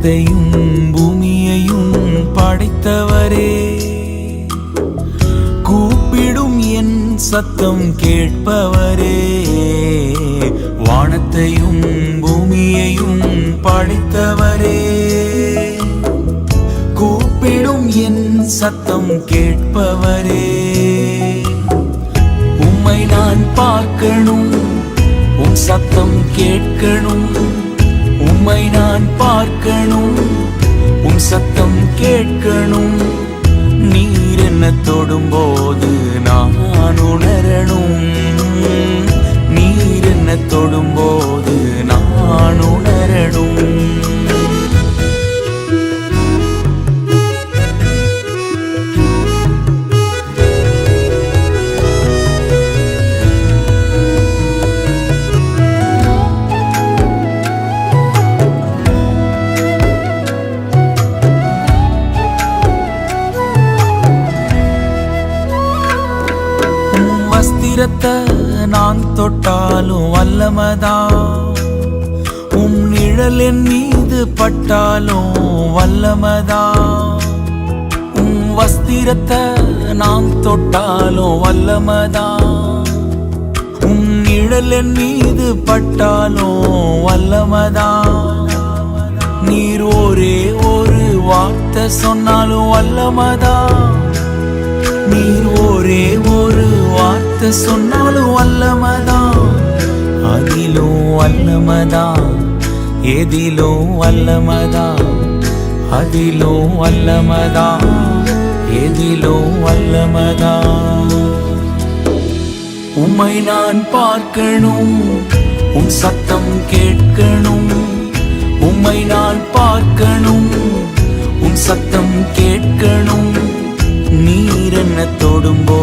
வானத்தையும் பூமியையும் படைத்தவரே. கூப்பிடும் என் சத்தம் கேட்பவரே. வானத்தையும் பூமியையும் படைத்தவரே. கூப்பிடும் என் சத்தம் கேட்பவரே. உம்மை நான் பார்க்கணும் உன் சத்தம் கேட்கணும். உம்மை நான் பார்க்கணும். உம் சத்தம் கேட்கணும். நீர் என்ன தொடும்போது நான் உணரணும். நீர் என்ன தொடும்போது வஸ்திரத்தை நான் தொட்டாலும் வல்லமதா? உம் நிழல் என் மீது பட்டாலும் வல்லமதா? உம் வஸ்திரத்தை நான் தொட்டாலும் வல்லமதா? உம் நிழல் என் மீது பட்டாலும் வல்லமதா? நீர் ஒரே ஒரு வார்த்தை சொன்னாலும் வல்லமதா? நீர் ஒரே ஒரு வார்த்தை சொன்னாலும் வல்லமதான். அதிலும் வல்லமதான் எதிலும் வல்லமதான் அதிலும் வல்லமதான் எதிலும் வல்லமதான். உம்மை நான் பார்க்கணும் உன் சத்தம் கேட்கணும். உம்மை நான் பார்க்கணும் உன் சத்தம் கேட்கணும். நீர் என்ன தொடும்போ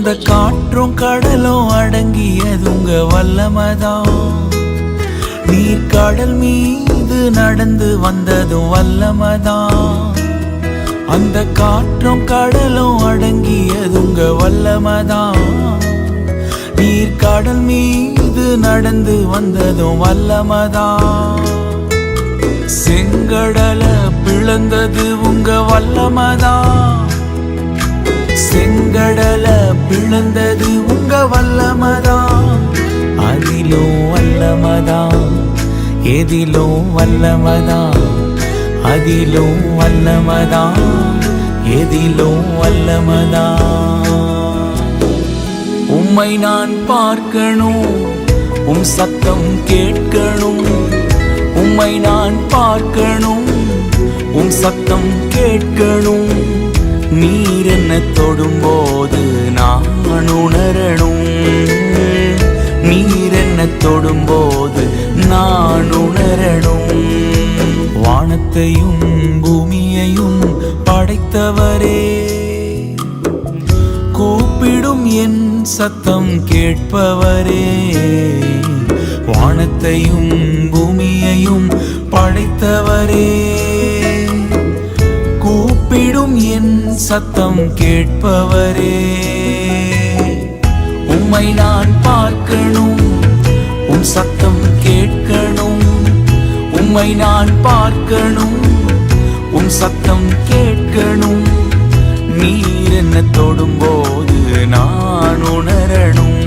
அந்த காற்றும் கடலும் அடங்கியது உங்க வல்லமதா நீர் கடல் மீது நடந்து வந்ததும் வல்லமதா அந்த காற்றும் கடலும் அடங்கியது உங்க வல்லமதா நீர் கடல் மீது நடந்து வந்ததும் வல்லமதா செங்கடல பிளந்தது உங்க வல்லமதா செங்கடல பிளந்தது உங்க வல்லமதான். அதிலும் வல்லமதான் எதிலும் வல்லமதான் அதிலும் வல்லமதான் எதிலும் வல்லமதான். உம்மை நான் பார்க்கணும் உம் சத்தம் கேட்கணும். உம்மை நான் பார்க்கணும் உம் சத்தம் கேட்கணும். நீர் என்ன தொடும்போது நான் உணரணும்? நீர் என்ன தொடும்போது நான் உணரணும்? வானத்தையும் பூமியையும் படைத்தவரே. கூப்பிடும் என் சத்தம் கேட்பவரே. வானத்தையும் பூமியையும் படைத்தவரே. என் சத்தம் கேட்பவரே. உம்மை நான் பார்க்கணும் உம் சத்தம் கேட்கணும். உம்மை நான் பார்க்கணும் உம் சத்தம் கேட்கணும். நீர் என்ன தொடும்போது நான் உணரணும்.